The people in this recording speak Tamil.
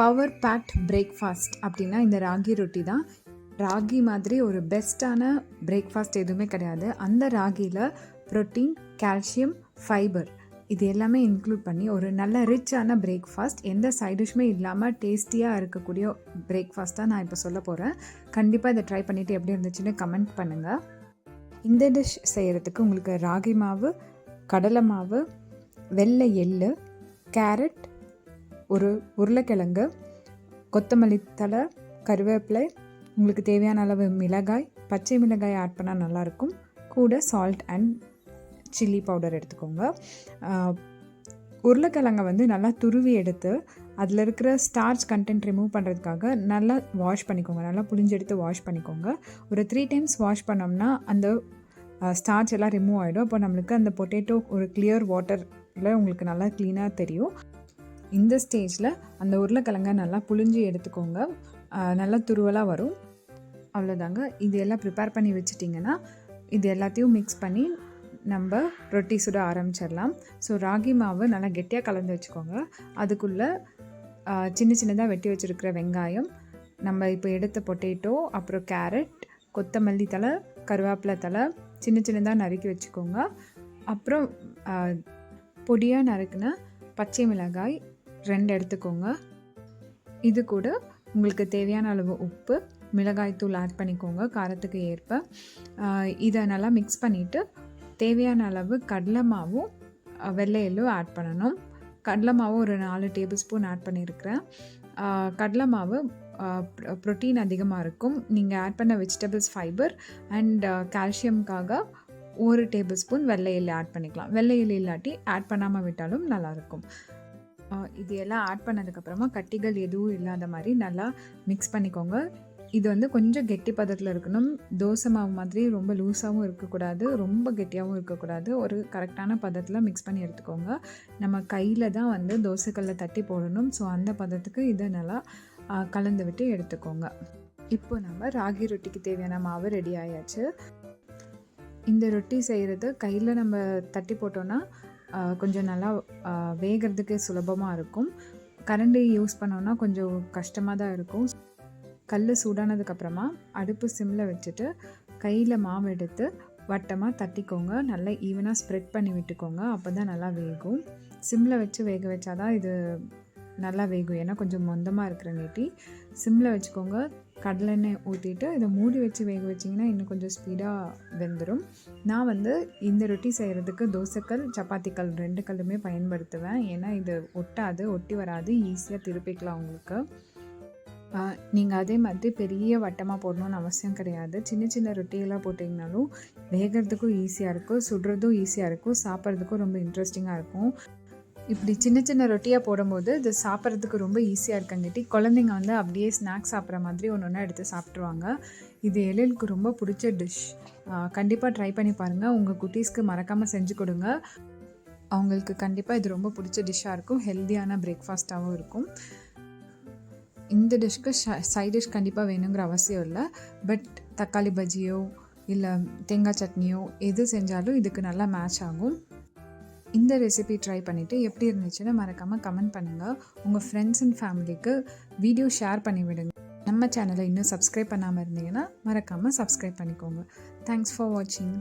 பவர் பேக்ட் பிரேக்ஃபாஸ்ட் அப்படின்னா இந்த ராகி ரொட்டி தான். ராகி மாதிரி ஒரு பெஸ்ட்டான பிரேக்ஃபாஸ்ட் எதுவுமே கிடையாது. அந்த ராகியில் ப்ரோட்டீன் கால்சியம் ஃபைபர் இது எல்லாமே இன்க்ளூட் பண்ணி ஒரு நல்ல ரிச்சான பிரேக்ஃபாஸ்ட். எந்த சைடிஷ்மே இல்லாமல் டேஸ்டியாக இருக்கக்கூடிய பிரேக்ஃபாஸ்ட்டாக நான் இப்போ சொல்ல போகிறேன் கண்டிப்பாக இதை ட்ரை பண்ணிவிட்டு எப்படி இருந்துச்சுன்னு கமெண்ட் பண்ணுங்கள் இந்த டிஷ் செய்கிறதுக்கு உங்களுக்கு ராகி மாவு கடலை மாவு வெள்ளை எள்ளு கேரட் ஒரு உருளைக்கிழங்கு கொத்தமல்லி தழை கருவேப்பிலை உங்களுக்கு தேவையான அளவு மிளகாய் பச்சை மிளகாய் ஆட் பண்ணால் நல்லாயிருக்கும். கூட சால்ட் அண்ட் சில்லி பவுடர் எடுத்துக்கோங்க. உருளைக்கிழங்கை வந்து நல்லா துருவி எடுத்து அதில் இருக்கிற ஸ்டார்ச் கண்டென்ட் ரிமூவ் பண்ணுறதுக்காக நல்லா வாஷ் பண்ணிக்கோங்க. நல்லா புளிஞ்செடுத்து வாஷ் பண்ணிக்கோங்க. ஒரு த்ரீ டைம்ஸ் வாஷ் பண்ணோம்னா அந்த ஸ்டார்ச் எல்லாம் ரிமூவ் ஆகிடும் அப்போ நம்மளுக்கு அந்த பொட்டேட்டோ ஒரு கிளியர் வாட்டரில் உங்களுக்கு நல்லா க்ளீனாக தெரியும். இந்த ஸ்டேஜில் அந்த உருளைக்கிழங்க நல்லா புழிஞ்சு எடுத்துக்கோங்க. நல்லா துருவலாக வரும். அவ்வளோதாங்க இது எல்லாம் ப்ரிப்பேர் பண்ணி வச்சிட்டிங்கன்னா இது எல்லாத்தையும் மிக்ஸ் பண்ணி நம்ம ரொட்டி சுட ஆரம்பிச்சிடலாம். ஸோ ராகி மாவு நல்லா கெட்டியாக கலந்து வச்சுக்கோங்க. அதுக்குள்ளே சின்ன சின்னதாக வெட்டி வச்சுருக்கிற வெங்காயம் நம்ம இப்போ எடுத்த பொட்டேட்டோ அப்புறம் கேரட் கொத்தமல்லி தழை கருவேப்பிலை தழை சின்ன சின்னதாக நறுக்கி வச்சுக்கோங்க. அப்புறம் பொடியாக நறுக்குன பச்சை மிளகாய் ரெண்டு எடுத்துக்கோங்க. இது கூட உங்களுக்கு தேவையான அளவு உப்பு மிளகாய்த்தூள் ஆட் பண்ணிக்கோங்க காரத்துக்கு ஏற்ப. இதை நல்லா மிக்ஸ் பண்ணிவிட்டு தேவையான அளவு கடலை மாவும் வெள்ளையிலும் வெள்ளை ஆட் பண்ணணும். கடலை மாவு ஒரு நாலு டேபிள் ஸ்பூன் ஆட் பண்ணியிருக்கிறேன் கடலை மாவு ப்ரோட்டீன் அதிகமாக இருக்கும். நீங்கள் ஆட் பண்ண வெஜிடபிள்ஸ் ஃபைபர் அண்ட் கால்சியம்காக ஒரு டேபிள் ஸ்பூன் வெள்ளை எள்ளு ஆட் பண்ணிக்கலாம். வெள்ளை எள்ளு இல்லாட்டி ஆட் பண்ணாமல் விட்டாலும் நல்லாயிருக்கும் இது எல்லாம் ஆட் பண்ணதுக்கப்புறமா கட்டிகள் எதுவும் இல்லாத மாதிரி நல்லா மிக்ஸ் பண்ணிக்கோங்க. இது வந்து கொஞ்சம் கெட்டி பதத்தில் இருக்கணும். தோசை மாவு மாதிரி ரொம்ப லூஸாகவும் இருக்கக்கூடாது. ரொம்ப கெட்டியாகவும் இருக்கக்கூடாது. ஒரு கரெக்டான பதத்தில் மிக்ஸ் பண்ணி எடுத்துக்கோங்க. நம்ம கையில் தான் வந்து தோசைக்கல்ல தட்டி போடணும். ஸோ அந்த பதத்துக்கு இதை நல்லா கலந்து விட்டு எடுத்துக்கோங்க. இப்போ நம்ம ராகி ரொட்டிக்கு தேவையான மாவு ரெடி ஆயாச்சு. இந்த ரொட்டி செய்கிறது கையில் நம்ம தட்டி போட்டோன்னா கொஞ்சம் நல்லா வேகிறதுக்கு சுலபமாக இருக்கும். கரண்டி யூஸ் பண்ணோன்னா கொஞ்சம் கஷ்டமாக தான் இருக்கும். கல் சூடானதுக்கப்புறமா அடுப்பு சிம்மில் வச்சுட்டு கையில் மாவு எடுத்து வட்டமாக தட்டிக்கோங்க. நல்லா ஈவனாக ஸ்ப்ரெட் பண்ணி விட்டுக்கோங்க. அப்போ தான் நல்லா வேகும். சிம்மில் வச்சு வேக வச்சாதான் இது நல்லா வேகும். ஏன்னா கொஞ்சம் மொந்தமாக இருக்கிற நேட்டி. சிம்மில் வச்சுக்கோங்க. கடலெண்ணெய் ஊற்றிட்டு இதை மூடி வச்சு வேக வச்சிங்கன்னா இன்னும் கொஞ்சம் ஸ்பீடாக வெந்துடும் நான் வந்து இந்த ரொட்டி செய்கிறதுக்கு தோசைக்கல் சப்பாத்திக்கல் ரெண்டு கல்லுமே பயன்படுத்துவேன். ஏன்னா இது ஒட்டாது ஒட்டி வராது ஈஸியாக திருப்பிக்கலாம் உங்களுக்கு. நீங்கள் அதே மாதிரி பெரிய வட்டமாக போடணும்னு அவசியம் கிடையாது. சின்ன சின்ன ரொட்டியெல்லாம் போட்டிங்கனாலும் வேகிறதுக்கும் ஈஸியாக இருக்கும் சுடுறதும் ஈஸியாக இருக்கும் சாப்பிட்றதுக்கும் ரொம்ப இன்ட்ரெஸ்டிங்காக இருக்கும். இப்படி சின்ன சின்ன ரொட்டியாக போடும்போது இது சாப்பிட்றதுக்கு ரொம்ப ஈஸியாக இருக்கங்காட்டி குழந்தைங்க வந்து அப்படியே ஸ்நாக்ஸ் சாப்பிட்ற மாதிரி ஒன்று ஒன்றா எடுத்து சாப்பிட்ருவாங்க இது எழிலுக்கு ரொம்ப பிடிச்ச டிஷ் கண்டிப்பாக ட்ரை பண்ணி பாருங்கள் உங்கள் குட்டீஸ்க்கு மறக்காமல் செஞ்சு கொடுங்க. அவங்களுக்கு கண்டிப்பாக இது ரொம்ப பிடிச்ச டிஷ்ஷாக இருக்கும். ஹெல்த்தியான பிரேக்ஃபாஸ்ட்டாகவும் இருக்கும். இந்த டிஷ்க்கு சைட் டிஷ் கண்டிப்பாக வேணுங்கிற அவசியம் இல்லை. பட் தக்காளி பஜ்ஜியோ இல்லை தேங்காய் சட்னியோ எது செஞ்சாலும் இதுக்கு நல்லா மேட்ச் ஆகும். இந்த ரெசிபி ட்ரை பண்ணிவிட்டு எப்படி இருந்துச்சுன்னு மறக்காமல் கமெண்ட் பண்ணுங்கள் உங்கள் ஃப்ரெண்ட்ஸ் அண்ட் ஃபேமிலிக்கு வீடியோ ஷேர் பண்ணி விடுங்க. நம்ம சேனலை இன்னும் சப்ஸ்கிரைப் பண்ணாமல் இருந்தீங்கன்னா மறக்காமல் சப்ஸ்கிரைப் பண்ணிக்கோங்க. தேங்க்ஸ் ஃபார் வாட்சிங்